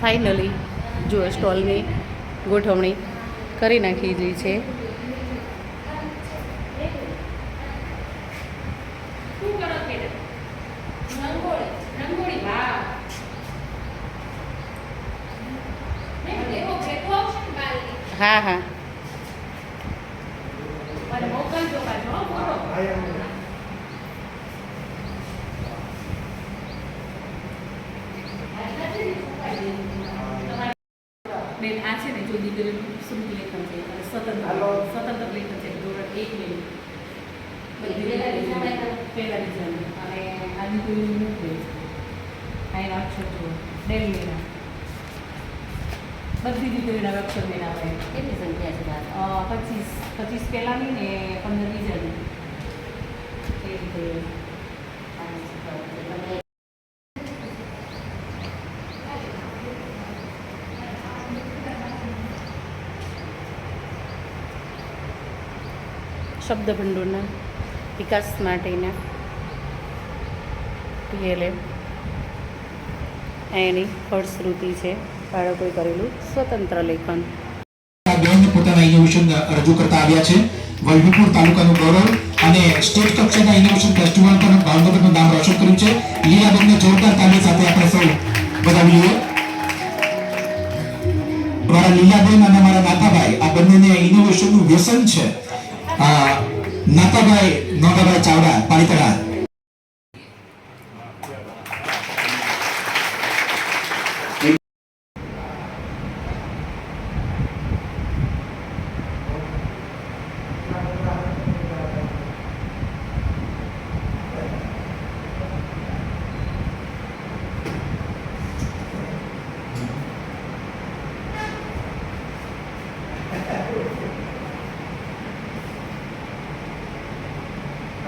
Finally જો સ્ટોલની ગોઠવણી કરી નાખી છે. હા હા. ને દીકરીનું શ્રુતિ લેખન છે અને સ્વતંત્ર સ્વતંત્ર લેખન છે ધોરણ એક બધી પહેલા ડિઝાઇન અને આ કોઈ મુખ છે એના અક્ષર જુઓ ડેલીના બધી દીકરીના અક્ષર બેન આવે કેટલી સંખ્યા છે પચીસ પચીસ પહેલાંની ને પંદર બીજાની એ રીતે શબ્દ ભંડોળના વિકાસ માટેના પીએલએમ એની ફળશ્રુતિ છે. બાળકોએ કરેલું સ્વતંત્ર લેખન. રજૂ કરતા આવ્યા છે. વલ્લભીપુર તાલુકાનું ગૌરવ અને સ્ટેટ કક્ષાના ઇનોવેશન ફેસ્ટિવલ પર ભાવનગરનું નામ રોશન કર્યું છે. લીલાબેનને જોરદાર તાલી સાથે આપણે સૌ વધાવી લઈએ. મારા લીલાબેન અને મારા નાતાભાઈ, આ બંનેને ઇનોવેશનનું વ્યસન છે. આ નાતાભાઈ નોંધાભાઈ ચાવડા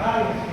Aye.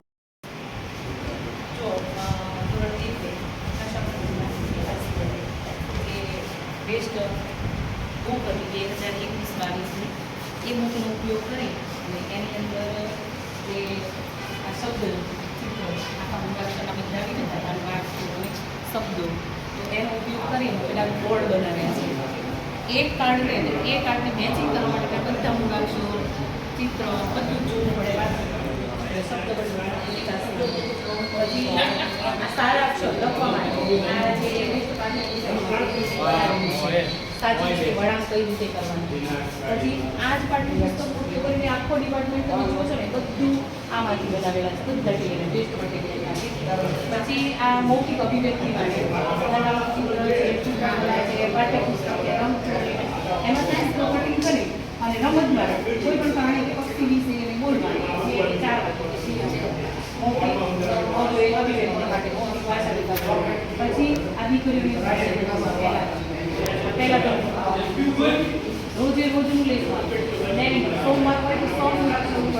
જો અ, ધોરણ એક છે ભાષા પ્રતિભા કે બેસ્ટ બુક હતી બે હજાર એકવીસ બાવીસની એ બુકનો ઉપયોગ કરી અને એની અંદર જે આ શબ્દ ચિત્રો આખા મૂળાક્ષરના બધા આવી જતા હતા વાક્યો અને શબ્દો તો એનો ઉપયોગ કરીને પેલા બોર્ડ બનાવ્યા એક કાર્ડને અને એ કાર્ડને મેચિંગ કરવા માટે બધા મૂળાક્ષરો ચિત્ર બધું જોવું પડે. વાંચવું શબ્દ પછી સારા અક્ષર લખવા માટે. સાચી રીતે વળાંક કઈ રીતે કરવાનું. પછી આ જ પાઠ્યપુસ્તક ઉપયોગ કરીને આખો ડિપાર્ટમેન્ટ તમે જુઓ ને બધું આમાંથી બનાવેલા છે. બધા ટેસ્ટ મટીરિયલ પછી આ મૌખિક અભિવ્યક્તિ માટે. ચિત્ર છે પાઠ્યપુસ્તક એમાં સાયન્સ પ્રોપર્ટી કરી અને રમતમાં કોઈ પણ પ્રાણી વિશે એને બોલવાનું જે ચાર પછી આ દીકરીઓની પહેલા તો રોજે રોજનું દૈનિક સોમવાર હોય તો સોમનું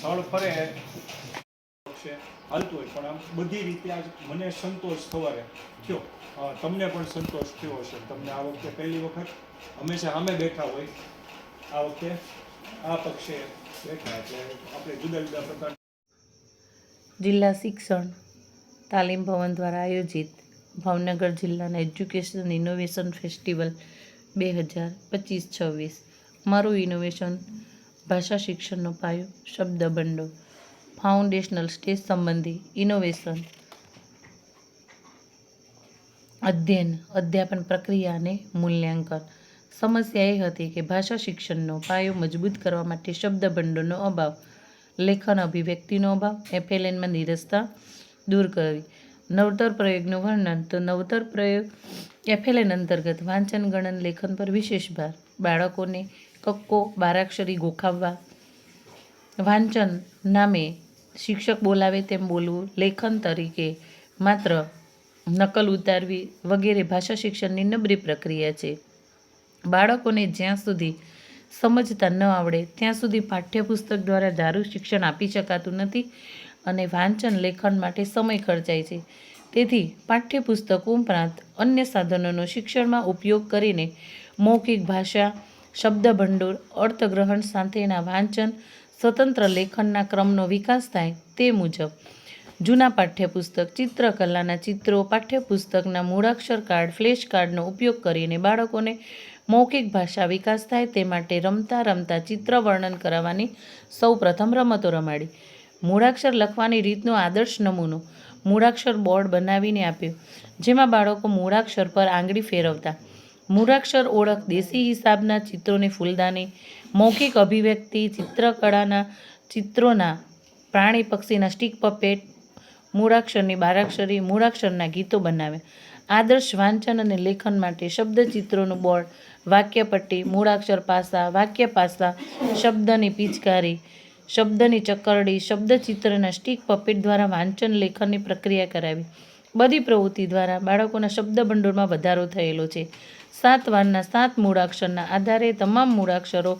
સ્થળ ફરે. છે. હાલતું હોય પણ આમ બધી રીતે આજ મને સંતોષ સવારે થયો. અ, તમને પણ સંતોષ થયો હશે. તમને આ વખતે પહેલી વખત હંમેશા અમે બેઠા હોય. આ વખતે આ પક્ષે બેઠા એટલે આપણે જુદા જુદા પ્રકાર જિલ્લા શિક્ષણ તાલીમ ભવન દ્વારા આયોજિત ભાવનગર જિલ્લાના એજ્યુકેશન ઇનોવેશન ફેસ્ટિવલ બે હજાર પચીસ છવ્વીસ. મારું ઇનોવેશન ભાષા શિક્ષણનો પાયો શબ્દ ભંડોળ ફાઉન્ડેશનલ સ્ટેજ સંબંધી ઇનોવેશન અધ્યયન, અધ્યાપન પ્રક્રિયા અને મૂલ્યાંકન. સમસ્યા એ હતી કે ભાષા શિક્ષણનો પાયો મજબૂત કરવા માટે શબ્દ ભંડોળનો અભાવ, લેખન અભિવ્યક્તિનો અભાવ, એફએલએનમાં નિરસતા દૂર કરવી. નવતર પ્રયોગનું વર્ણન તો નવતર પ્રયોગ એફએલએન અંતર્ગત વાંચન, ગણન, લેખન પર વિશેષ ભાર. બાળકોને કક્કો, બારાક્ષરી ગોખાવવા. વાંચન નામે શિક્ષક બોલાવે તેમ બોલવું, લેખન તરીકે માત્ર નકલ ઉતારવી વગેરે ભાષા શિક્ષણની નબળી પ્રક્રિયા છે. બાળકોને જ્યાં સુધી સમજતા ન આવડે, ત્યાં સુધી પાઠ્યપુસ્તક દ્વારા ધારું શિક્ષણ આપી શકાતું નથી અને વાંચન લેખન માટે સમય ખર્ચાય છે. તેથી પાઠ્યપુસ્તકો ઉપરાંત અન્ય સાધનોનો શિક્ષણમાં ઉપયોગ કરીને મૌખિક ભાષા શબ્દ ભંડોળ અર્થગ્રહણ સાથેના વાંચન, સ્વતંત્ર લેખનના ક્રમનો વિકાસ થાય તે મુજબ. જૂના પાઠ્યપુસ્તક, ચિત્રકલાના ચિત્રો, પાઠ્યપુસ્તકના મૂળાક્ષર કાર્ડ, ફ્લેશ કાર્ડનો ઉપયોગ કરીને બાળકોને મૌખિક ભાષા વિકાસ થાય તે માટે રમતા રમતા ચિત્ર વર્ણન કરાવવાની સૌ પ્રથમ રમતો રમાડી. મૂળાક્ષર લખવાની રીતનો આદર્શ નમૂનો મૂળાક્ષર બોર્ડ બનાવીને આપ્યો, જેમાં બાળકો મૂળાક્ષર પર આંગળી ફેરવતા. મૂળાક્ષર ઓળખ દેશી હિસાબના ચિત્રોની ફૂલદાની, મૌખિક અભિવ્યક્તિ, ચિત્રકળાના ચિત્રોના પ્રાણી પક્ષીના સ્ટીક પપેટ મૂળાક્ષરની બારાક્ષરી મૂળાક્ષરના ગીતો બનાવ્યા આદર્શ વાંચન અને લેખન માટે શબ્દ ચિત્રોનું બોર્ડ વાક્યપટ્ટી, મૂળાક્ષર પાસા, વાક્ય પાસા, શબ્દની પિચકારી, શબ્દની ચકરડી શબ્દચિત્રના સ્ટીક પપેટ દ્વારા વાંચન, લેખનની પ્રક્રિયા કરાવી. બધી પ્રવૃત્તિ દ્વારા બાળકોના શબ્દ ભંડોળમાં વધારો થયેલો છે. સાત વારના સાત મૂળાક્ષરના આધારે તમામ મૂળાક્ષરો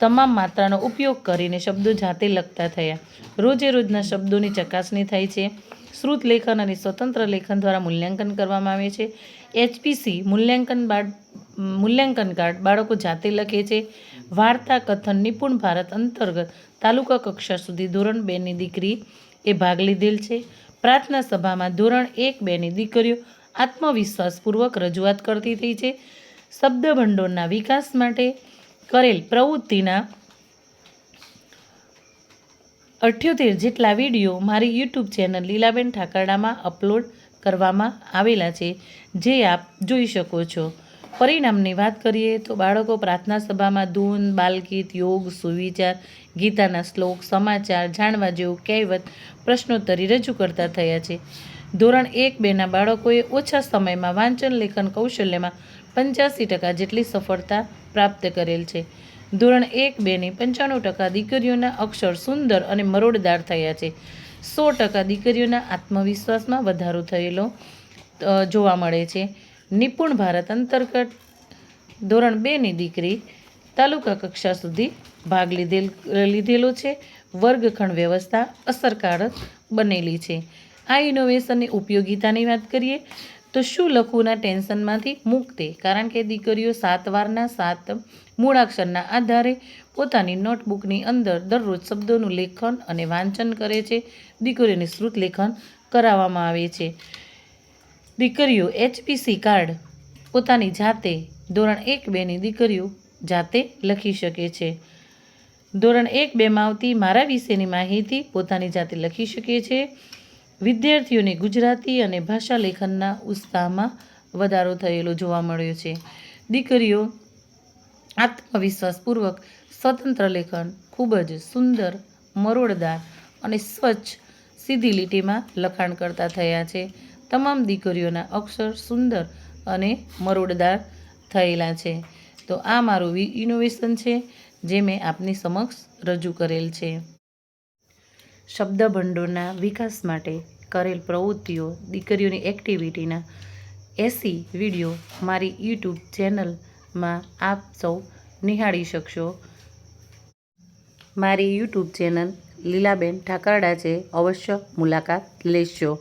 તમામ માત્રાનો ઉપયોગ કરીને શબ્દો જાતે લખતા થયા. રોજે રોજના શબ્દોની ચકાસણી થાય છે. શ્રુત લેખન અને સ્વતંત્ર લેખન દ્વારા મૂલ્યાંકન કરવામાં આવે છે. એચપીસી મૂલ્યાંકન બાળ, મૂલ્યાંકન કાર્ડ બાળકો જાતે લખે છે. વાર્તા કથન નિપુણ ભારત અંતર્ગત તાલુકા કક્ષા સુધી ધોરણ બેની દીકરી એ ભાગ લીધેલ છે. પ્રાર્થના સભામાં ધોરણ એક બેની દીકરીઓ આત્મવિશ્વાસપૂર્વક રજૂઆત કરતી થઈ છે. શબ્દ ભંડોળના વિકાસ માટે કરેલ પ્રવૃત્તિના અઠ્યોતેર જેટલા વીડિયો મારી યુટ્યુબ ચેનલ લીલાબેન ઠાકરડામાં અપલોડ કરવામાં આવેલા છે, જે આપ જોઈ શકો છો. પરિણામની વાત કરીએ તો બાળકો પ્રાર્થના સભામાં ધૂન, બાલગીત, યોગ, સુવિચાર, ગીતાના શ્લોક, સમાચાર, જાણવા જેવું કહેવત, પ્રશ્નોત્તરી રજૂ કરતા થયા છે. ધોરણ એક બેના બાળકોએ ઓછા સમયમાં વાંચન, લેખન, કૌશલ્યમાં પંચ્યાસી ટકા જેટલી સફળતા પ્રાપ્ત કરેલ છે. ધોરણ એક બેની પંચાણું ટકા દીકરીઓના અક્ષર સુંદર અને મરોડદાર થયા છે. સો ટકા દીકરીઓના આત્મવિશ્વાસમાં વધારો થયેલો જોવા મળે છે. નિપુણ ભારત અંતર્ગત ધોરણ બેની દીકરી તાલુકા કક્ષા સુધી ભાગ લીધેલ, લીધેલો છે. વર્ગખંડ વ્યવસ્થા અસરકારક બનેલી છે. આ ઇનોવેશનની ઉપયોગિતાની વાત કરીએ, તો શું લખવુંના ટેન્શનમાંથી મુક્તિ? કારણ કે દીકરીઓ સાત વારના સાત મૂળાક્ષરના આધારે પોતાની નોટબુકની અંદર દરરોજ શબ્દોનું લેખન અને વાંચન કરે છે. દીકરીઓને શ્રુત લેખન કરાવવામાં આવે છે. દીકરીઓ એચપીસી કાર્ડ પોતાની જાતે ધોરણ એક બેની દીકરીઓ જાતે લખી શકે છે. ધોરણ એક બેમાં આવતી મારા વિશેની માહિતી પોતાની જાતે લખી શકે છે. વિદ્યાર્થીઓને ગુજરાતી અને ભાષા લેખનના ઉત્સાહમાં વધારો થયેલો જોવા મળ્યો છે. દીકરીઓ આત્મવિશ્વાસપૂર્વક સ્વતંત્ર લેખન, ખૂબ જ સુંદર મરોડદાર અને સ્વચ્છ સીધી લીટીમાં લખાણ કરતા થયા છે. તમામ દીકરીઓના અક્ષર સુંદર અને મરોડદાર થયેલા છે. તો આ મારું ઇનોવેશન છે, જે મેં આપની સમક્ષ રજૂ કરેલ છે. શબ્દ ભંડોળના વિકાસ માટે કરેલ પ્રવૃત્તિઓ, દીકરીઓની એક્ટિવિટીના એસી વીડિયો મારી યુટ્યુબ ચેનલમાં આપ સૌ નિહાળી શકશો. મારી યુટ્યુબ ચેનલ લીલાબેન ઠાકરડા છે. અવશ્ય મુલાકાત લેશો.